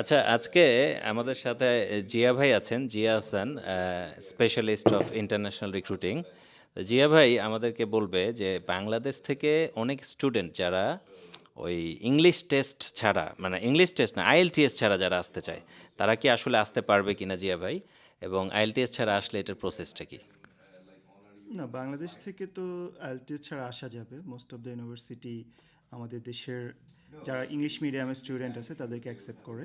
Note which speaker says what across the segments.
Speaker 1: আচ্ছা আজকে আমাদের সাথে জিয়া ভাই আছেন, Zia Hasan specialist of international recruiting Zia ভাই আমাদেরকে বলবে যে বাংলাদেশ থেকে অনেক স্টুডেন্ট যারা ওই ইংলিশ টেস্ট ছাড়া মানে ইংলিশ টেস্ট না আইএলটিএস ছাড়া যারা আসতে চায়, তারা কি আসলে আসতে পারবে কিনা জিয়া ভাই? এবং আইএলটিএস ছাড়া আসলে এটার প্রসেসটা কি?
Speaker 2: না, বাংলাদেশ থেকে তো আইএলটিএস ছাড়া আসা যাবে। মোস্ট অফ দ্য ইউনিভার্সিটি আমাদের দেশের যারা ইংলিশ মিডিয়ামের স্টুডেন্ট আছে, তাদেরকে অ্যাকসেপ্ট করে।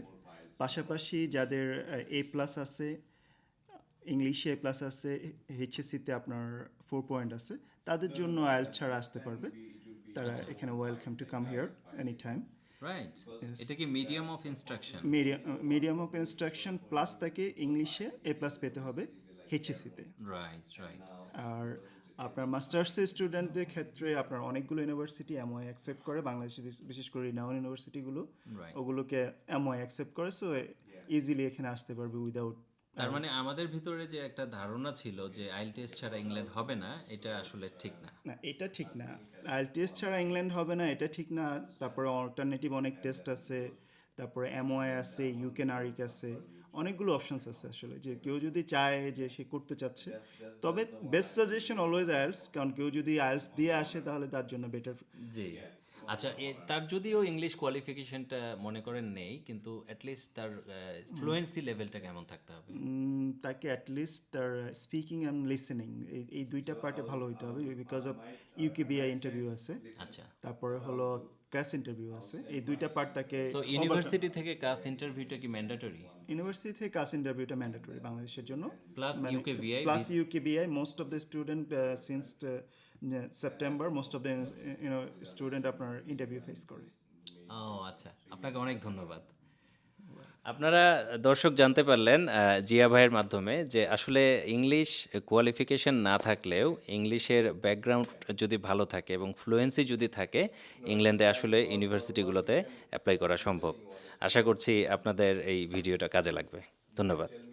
Speaker 2: পাশাপাশি যাদের এ প্লাস আছে ইংলিশে এ প্লাস আছে এইচএসসিতে আপনার ফোর পয়েন্ট আছে তাদের জন্য আইএল ছাড়া আসতে পারবে। তারা এখানে welcome to come here any time
Speaker 1: right এটা কি medium of instruction
Speaker 2: medium medium of instruction plus তাকে ইংলিশে এ প্লাস পেতে হবে এইচএসসিতে
Speaker 1: রাইট রাইট
Speaker 2: আর আপনার মাস্টার্সের স্টুডেন্টদের ক্ষেত্রে আপনার অনেকগুলো ইউনিভার্সিটি এমওআই অ্যাকসেপ্ট করে বাংলাদেশে বিশেষ করে রিনাউন ইউনিভার্সিটিগুলো. ওগুলোকে এমওআই অ্যাকসেপ্ট করে সো ইজিলি এখানে আসতে পারবে উইদাউট
Speaker 1: তার মানে আমাদের ভিতরে যে একটা ধারণা ছিল যে আইএলটিএস ছাড়া ইংল্যান্ড হবে না এটা আসলে ঠিক না।
Speaker 2: না এটা ঠিক না। আইএলটিএস ছাড়া ইংল্যান্ড হবে না এটা ঠিক না। তারপরে অল্টারনেটিভ অনেক টেস্ট আছে। তারপরে এমওআই আছে ইউকে নারিক আছে অনেকগুলো অপশনস আছে আসলে যে কেউ যদি চায় যে সে করতে চাচ্ছে। তবে বেস্ট সাজেশন অলওয়েজ আইএলস কারণ কেউ যদি আইএলস দিয়ে আসে তাহলে তার জন্য বেটার
Speaker 1: জি। আচ্ছা তার যদিও ইংলিশ কোয়ালিফিকেশনটা মনে করেন নেই কিন্তু অ্যাটলিস্ট তার ফ্লুয়েন্সি লেভেলটা কেমন থাকতে হবে?
Speaker 2: তাকে অ্যাটলিস্ট তার স্পিকিং অ্যান্ড লিসেনিং এই এই দুইটা পার্টে ভালো হইতে হবে বিকজ অফ ইউকেবিআই ইন্টারভিউ আছে।
Speaker 1: আচ্ছা।
Speaker 2: তারপরে হলো ক্যাশ ইন্টারভিউ আছে। এই দুইটা পার্ট তাকে
Speaker 1: ইউনিভার্সিটি থেকে কাজ ইন্টারভিউটা কি ম্যান্ডেটরি
Speaker 2: ইউনিভার্সিটি থেকে কাজ ইন্টারভিউটা ম্যান্ডেটরি বাংলাদেশের জন্য।
Speaker 1: Plus UKVI
Speaker 2: plus UKVI most of the student since September most of the you know student আপনার ইন্টারভিউ ফেস করে।
Speaker 1: ও আচ্ছা। আপনাকে অনেক ধন্যবাদ। আপনারা দর্শক জানতে পারলেন জিয়া ভাইয়ের মাধ্যমে যে আসলে ইংলিশ কোয়ালিফিকেশন না থাকলেও ইংলিশের ব্যাকগ্রাউন্ড যদি ভালো থাকে এবং ফ্লুয়েন্সি যদি থাকে, ইংল্যান্ডে আসলে ইউনিভার্সিটিগুলোতে অ্যাপ্লাই করা সম্ভব। আশা করছি আপনাদের এই ভিডিওটা কাজে লাগবে। ধন্যবাদ।